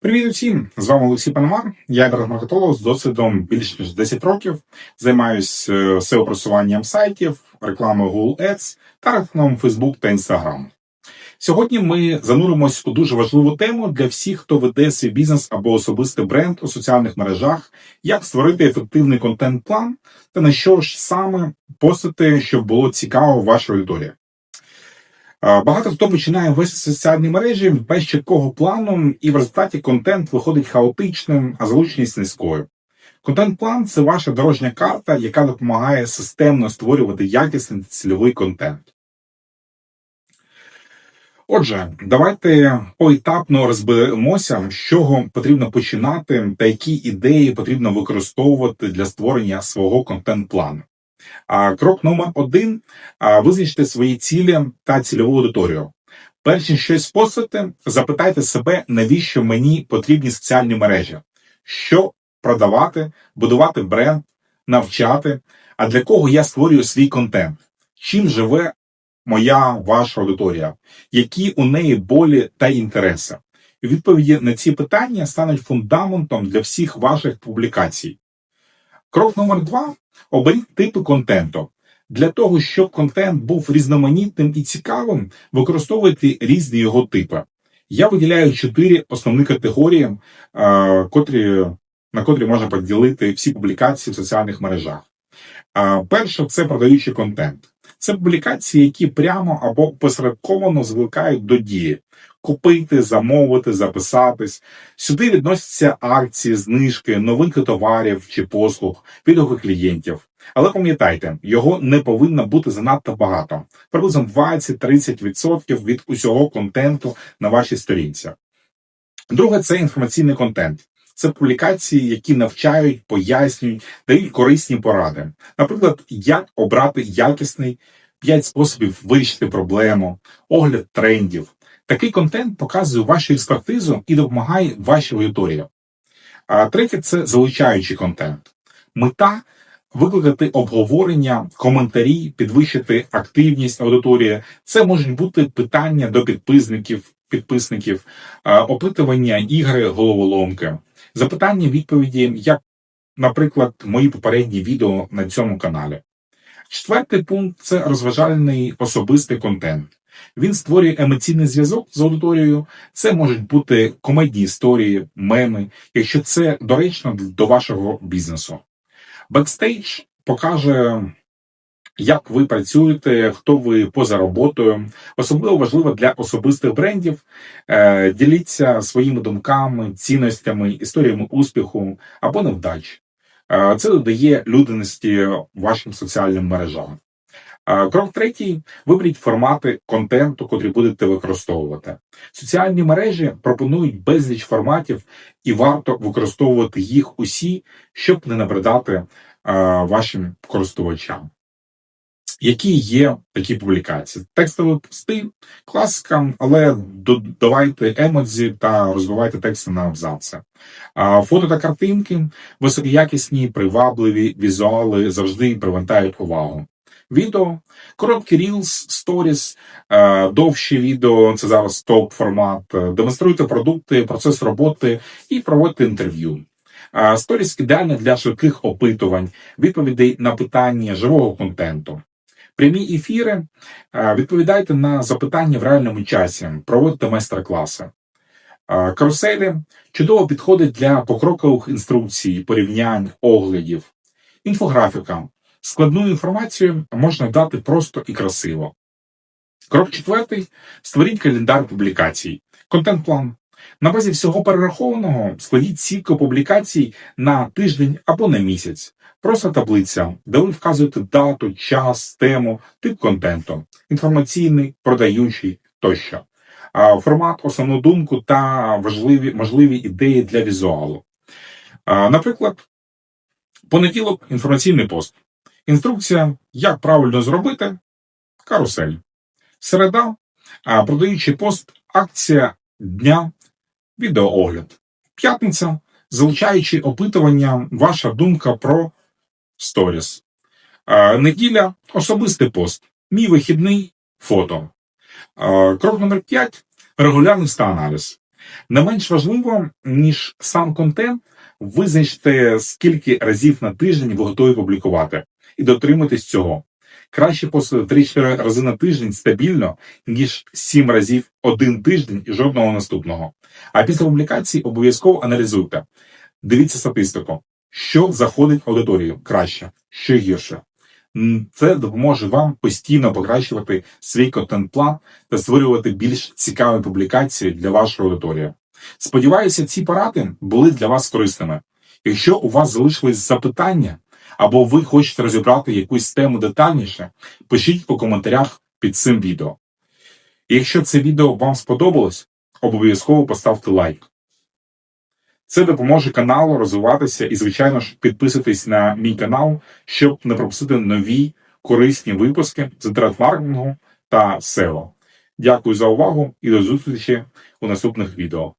Привіт усім! З вами Олексій Панамар. Я маркетолог з досвідом більш ніж 10 років. Займаюся seo просуванням сайтів, рекламою Google Ads та рекламою Facebook та Instagram. Сьогодні ми зануримось у дуже важливу тему для всіх, хто веде свій бізнес або особистий бренд у соціальних мережах, як створити ефективний контент-план та на що ж саме постити, щоб було цікаво вашій аудиторії. Багато хто починає вести соціальні мережі без чіткого плану, і в результаті контент виходить хаотичним, а залученість низькою. Контент-план це ваша дорожня карта, яка допомагає системно створювати якісний цільовий контент. Отже, давайте поетапно розберемося, з чого потрібно починати та які ідеї потрібно використовувати для створення свого контент-плану. Крок номер один визначте свої цілі та цільову аудиторію. Перш ніж щось постати, запитайте себе, навіщо мені потрібні соціальні мережі, що продавати, будувати бренд, навчати, а для кого я створюю свій контент, чим живе моя ваша аудиторія, які у неї болі та інтереси. Відповіді на ці питання стануть фундаментом для всіх ваших публікацій. Крок номер два оберіть типи контенту. Для того, щоб контент був різноманітним і цікавим, використовуйте різні його типи. Я виділяю чотири основні категорії, е, котрі, на котрі можна поділити всі публікації в соціальних мережах. Е, Перше це продаючий контент. Це публікації, які прямо або посередковано звикають до дії. Купити, замовити, записатись. Сюди відносяться акції, знижки, новинки товарів чи послуг, відгуки клієнтів. Але пам'ятайте, його не повинно бути занадто багато, приблизно 20-30% від усього контенту на вашій сторінці. Друге це інформаційний контент. Це публікації, які навчають, пояснюють, дають корисні поради. Наприклад, як обрати якісний 5 способів вирішити проблему, огляд трендів. Такий контент показує вашу експертизу і допомагає вашій аудиторії. А третє це залучаючий контент. Мета викликати обговорення, коментарі, підвищити активність аудиторії. Це можуть бути питання до підписників, підписників, опитування ігри, головоломки, запитання, відповіді, як, наприклад, мої попередні відео на цьому каналі. Четвертий пункт це розважальний особистий контент. Він створює емоційний зв'язок з аудиторією. Це можуть бути комедні історії, меми, якщо це доречно до вашого бізнесу. Бекстейдж покаже, як ви працюєте, хто ви поза роботою. Особливо важливо для особистих брендів. Е, Діліться своїми думками, цінностями, історіями успіху або невдач. Е, Це додає людяності вашим соціальним мережам. Е, Крок третій: виберіть формати контенту, котрі будете використовувати. Соціальні мережі пропонують безліч форматів, і варто використовувати їх усі, щоб не набридати вашим користувачам. Які є такі публікації? Текстовий стиль, класика, але додавайте емодзі та розвивайте тексти на абзаци. А Фото та картинки, високоякісні, привабливі візуали завжди привертають увагу. Відео, короткі Reels, Stories, е, довші відео, це зараз топ формат. Е, Демонструйте продукти, процес роботи і проводьте інтерв'ю. Сторіс ідеально для швидких опитувань, відповідей на питання живого контенту. Прямі ефіри е, відповідайте на запитання в реальному часі, проводьте майстер-класи. Е, Каруселі чудово підходить для покрокових інструкцій, порівнянь, оглядів, інфографіка. Складну інформацію можна дати просто і красиво. Крок четвертий: створіть календар публікацій, контент-план. На базі всього перерахованого складіть сітку публікацій на тиждень або на місяць. Просто таблиця, де ви вказуєте дату, час, тему, тип контенту, інформаційний, продаючий тощо, формат, основну думку та важливі можливі ідеї для візуалу. Наприклад, понеділок інформаційний пост. Інструкція, як правильно зробити карусель. Середа, продаючий пост, акція дня, відеоогляд. П'ятниця, залучаючи опитування, ваша думка про сторіс. Неділя особистий пост. Мій вихідний фото. Крок номер 5 регулярність та аналіз. Не менш важливо, ніж сам контент, визначте, скільки разів на тиждень ви готові публікувати, і дотримуйтесь цього. Краще постити 3-4 рази на тиждень стабільно, ніж 7 разів один тиждень і жодного наступного. А після публікації обов'язково аналізуйте. Дивіться статистику, що заходить в аудиторію краще, що гірше. Це допоможе вам постійно покращувати свій контент-план та створювати більш цікаві публікації для вашої аудиторії. Сподіваюся, ці поради були для вас корисними. Якщо у вас залишились запитання, або ви хочете розібрати якусь тему детальніше, пишіть у коментарях під цим відео. І якщо це відео вам сподобалось, обов'язково поставте лайк. Це допоможе каналу розвиватися і, звичайно ж, підписуйтесь на мій канал, щоб не пропустити нові корисні випуски з інтернет-маркетингу та SEO. Дякую за увагу і до зустрічі у наступних відео.